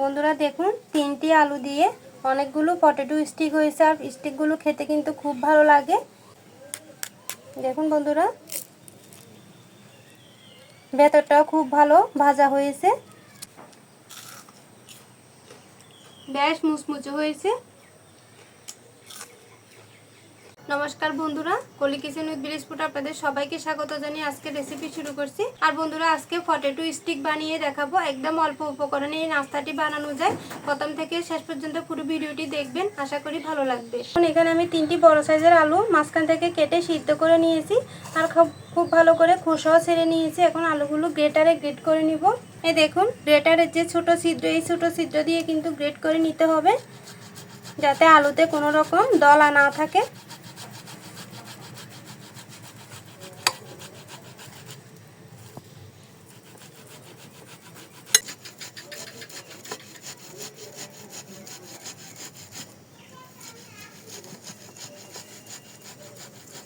বন্ধুরা দেখুন, তিনটি আলু দিয়ে অনেকগুলো পটেটো স্টিক হয়েছে আর স্টিকগুলো খেতে কিন্তু খুব ভালো লাগে। দেখুন বন্ধুরা, ভেতরটাও খুব ভালো ভাজা হয়েছে। বেশ মুচমুচে হয়েছে। নমস্কার বন্ধুরা, কলি কিচেন উইথ ফুড আপনাদের সবাইকে স্বাগত জানিয়ে আজকে রেসিপি শুরু করছি। আর বন্ধুরা, আজকে পটেটো স্টিক বানিয়ে দেখাবো। একদম অল্প উপকরণে এই নাস্তাটি বানানো যায়। প্রথম থেকে শেষ পর্যন্ত পুরো ভিডিওটি দেখবেন। আশা করি ভালো লাগবে। এখানে আমি তিনটি বড় সাইজের আলু মাঝখান থেকে কেটে সিদ্ধ করে নিয়েছি। আর খুব খুব ভালো করে খোসাও ছেড়ে নিয়েছি। এখন আলুগুলো গ্রেটারে গ্রেট করে নিব। এ দেখুন, গ্রেটারের যে ছোট ছিদ্র, এই ছোট ছিদ্র দিয়ে কিন্তু গ্রেট করে নিতে হবে। যাতে আলুতে কোনো রকম দলা না থাকে।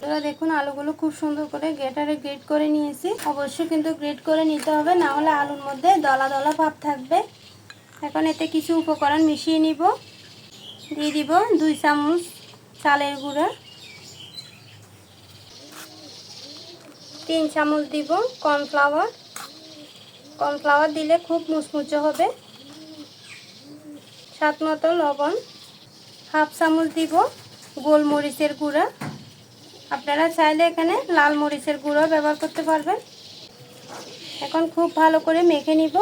এবার দেখুন আলুগুলো খুব সুন্দর করে গ্রেটারে গ্রেট করে নিয়েছি। অবশ্যই কিন্তু গ্রেট করে নিতে হবে, না হলে আলুর মধ্যে দলা দলা ভাব থাকবে। এখন এতে কিছু উপকরণ মিশিয়ে নিব। দিয়ে দিব দুই চামচ চালের গুঁড়া। তিন চামচ দিব কর্নফ্লাওয়ার। কর্নফ্লাওয়ার দিলে খুব মুচমুচে হবে। সাত মতো লবণ। হাফ চামচ দিব গোলমরিচের গুঁড়া। আপনারা চাইলে এখানে লাল মরিচের গুঁড়ো ব্যবহার করতে পারবেন। এখন খুব ভালো করে মেখে নিব।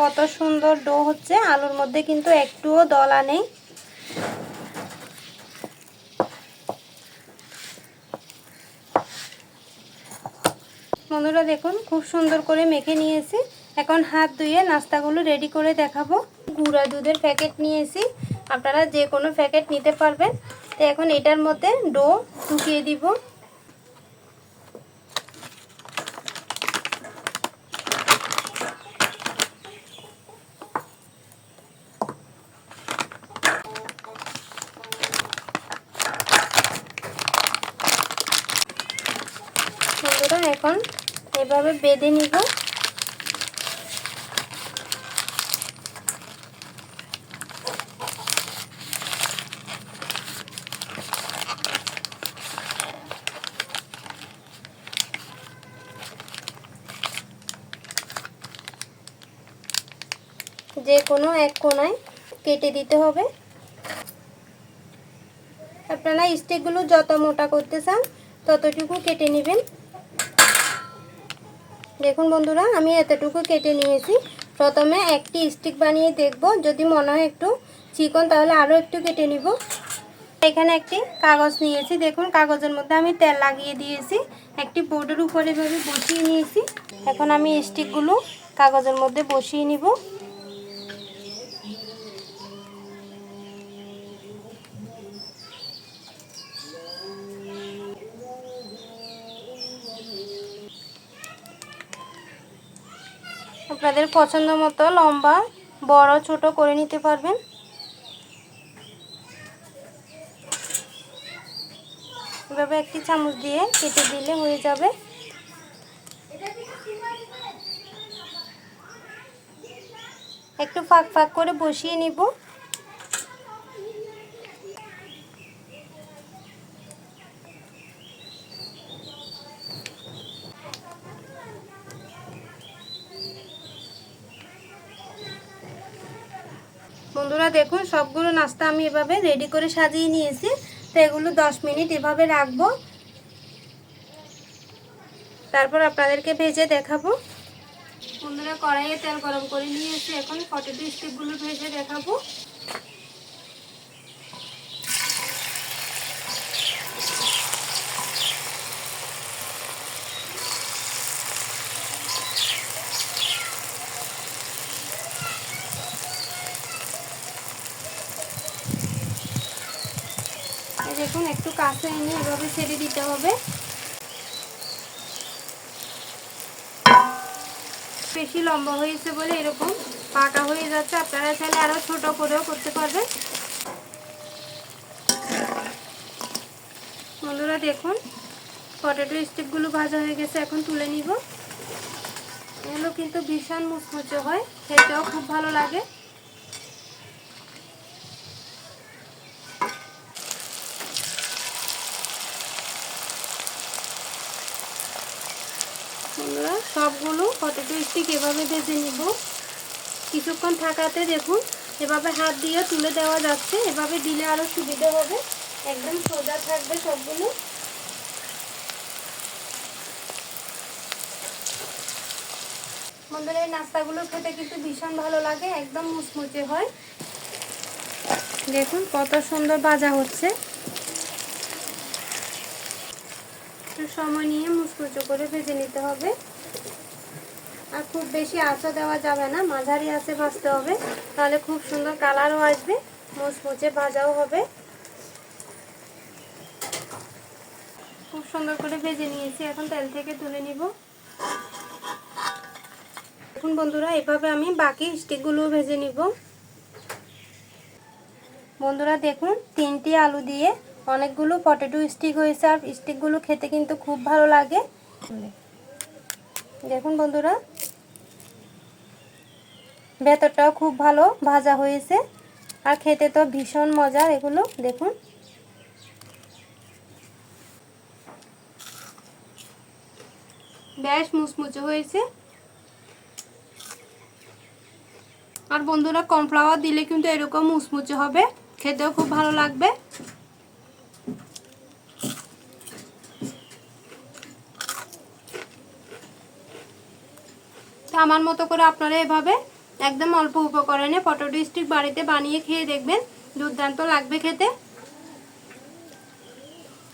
কত সুন্দর ডো হচ্ছে। আলুর মধ্যে কিন্তু একটুও দলা নেই। বন্ধুরা দেখুন, খুব সুন্দর করে মেখে নিয়েছি। এখন হাত ধুয়ে নাস্তাগুলো রেডি করে দেখাবো। গুঁড়া দুধের প্যাকেট নিয়েছি। আপনারা যে কোনো প্যাকেট নিতে পারবেন। তো এখন এটার মধ্যে ডো ঢুকিয়ে দিব বন্ধুরা এখন এভাবে বেঁধে নিব। যে কোনো এক কোনায় কেটে দিতে হবে। আপনারা স্টিকগুলো যত মোটা করতে চান ততটুকু কেটে নেবেন। দেখুন বন্ধুরা, আমি এতটুকু কেটে নিয়েছি। প্রথমে একটি স্টিক বানিয়ে দেখব। যদি মনে হয় একটু চিকন, তাহলে আরও একটু কেটে নিব। এখানে একটি কাগজ নিয়েছি। দেখুন, কাগজের মধ্যে আমি তেল লাগিয়ে দিয়েছি। একটি বোর্ডের উপরে এভাবে বসিয়ে নিয়েছি। এখন আমি স্টিকগুলো কাগজের মধ্যে বসিয়ে নিব। আপনাদের পছন্দ মতো লম্বা, বড়, ছোট করে নিতে পারবেন। এভাবে একটি চামচ দিয়ে কেটে দিলে হয়ে যাবে। একটু ফাঁক ফাঁক করে বসিয়ে নিব। বন্ধুরা দেখুন, সবগুলো নাস্তা আমি এভাবে রেডি করে সাজিয়ে নিয়েছি। তো এগুলো দশ মিনিট এভাবে রাখব। তারপর আপনাদেরকে ভেজে দেখাবো। বন্ধুরা কড়াইয়ে তেল গরম করে নিয়েছি। এখন পটেটো স্টিকগুলো ভেজে দেখাবো। দেখুন, একটু কাছে এনে এভাবে ছেড়ে দিতে হবে। বেশি লম্বা হয়েছে বলে এরকম পাকা হয়ে যাচ্ছে। আপনারা চাইলে আরও ছোট করেও করতে পারবেন। বন্ধুরা, দেখুন, পটেটো স্টিকগুলো ভাজা হয়ে গেছে। এখন তুলে নিব। এগুলো কিন্তু ভীষণ মুচমুচে হয়। খেতেও খুব ভালো লাগে বন্ধুরা সবগুলো পটেটো স্টিক এভাবে ভেজে নিব। কিছুক্ষণ থাকাতে দেখুন, এভাবে হাত দিয়ে তুলে দেওয়া যাচ্ছে। এভাবে দিলে আরও সুবিধা হবে। একদম সোজা থাকবে সবগুলো। বন্ধুরা, এই নাস্তাগুলো খেতে কিন্তু ভীষণ ভালো লাগে, একদম মুচমুচে হয়। দেখুন কত সুন্দর ভাজা হচ্ছে। একটু সময় নিয়ে মুচমুচো করে ভেজে নিতে হবে। আর খুব বেশি আঁচা দেওয়া যাবে না, মাঝারি আছে ভাজতে হবে। তাহলে খুব সুন্দর কালারও আসবে, মুচমুচে ভাজাও হবে। খুব সুন্দর করে ভেজে নিয়েছি, এখন তেল থেকে তুলে নিব। এখন বন্ধুরা, এভাবে আমি বাকি স্টিকগুলো ভেজে নিব। বন্ধুরা, দেখুন, তিনটি আলু দিয়ে অনেকগুলো পটেটো স্টিক হয়েছে, আর স্টিকগুলো খেতে কিন্তু খুব ভালো লাগে। দেখুন বন্ধুরা ভেতরটাও খুব ভালো, ভাজা হয়েছে। আর খেতে তো ভীষণ মজার এগুলো, দেখুন। বেশ মুচমুচে হয়েছে। আর বন্ধুরা, কর্নফ্লাওয়ার দিলে কিন্তু এরকম মুচমুচে হবে। খেতেও খুব ভালো লাগবে। আমার মতো করে আপনারা এভাবে একদম অল্প উপকরণে পটেটো স্টিক বাড়িতে বানিয়ে খেয়ে দেখবেন। দুর্দান্ত লাগবে খেতে।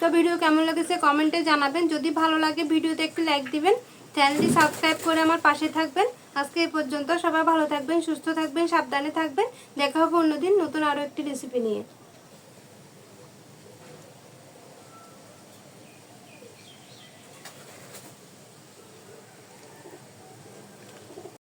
তো ভিডিও কেমন লেগেছে কমেন্টে জানাবেন। যদি ভালো লাগে ভিডিওতে একটি লাইক দিবেন, চ্যানেলটি সাবস্ক্রাইব করে আমার পাশে থাকবেন। আজকে এ পর্যন্ত সবাই ভালো থাকবেন, সুস্থ থাকবেন, সাবধানে থাকবেন। দেখা হবে অন্যদিন নতুন আরও একটি রেসিপি নিয়ে।